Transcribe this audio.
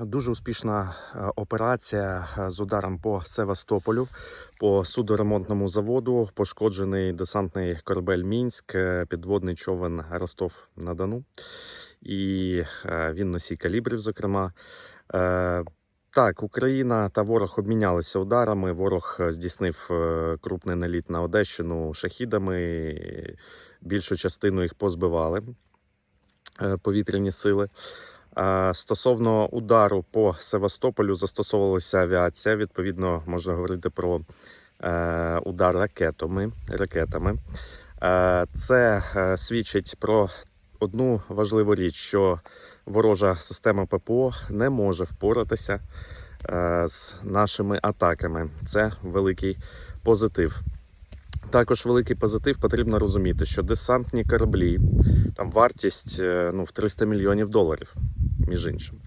Дуже успішна е, операція е, з ударом по Севастополю, по судоремонтному заводу. Пошкоджений десантний корабель Мінськ, е, підводний човен Ростов на Дону. І він носій калібрів, зокрема. Так, Україна та ворог обмінялися ударами. Ворог здійснив крупний наліт на Одещину шахідами. Більшу частину їх позбивали повітряні сили. Стосовно удару по Севастополю застосовувалася авіація. Відповідно, можна говорити про е, удар ракетами. ракетами. Е, Це е, свідчить про одну важливу річ, що ворожа система ППО не може впоратися з нашими атаками. Це великий позитив. Також великий позитив потрібно розуміти, що десантні кораблі там вартість ну, в 300 мільйонів доларів, між іншим.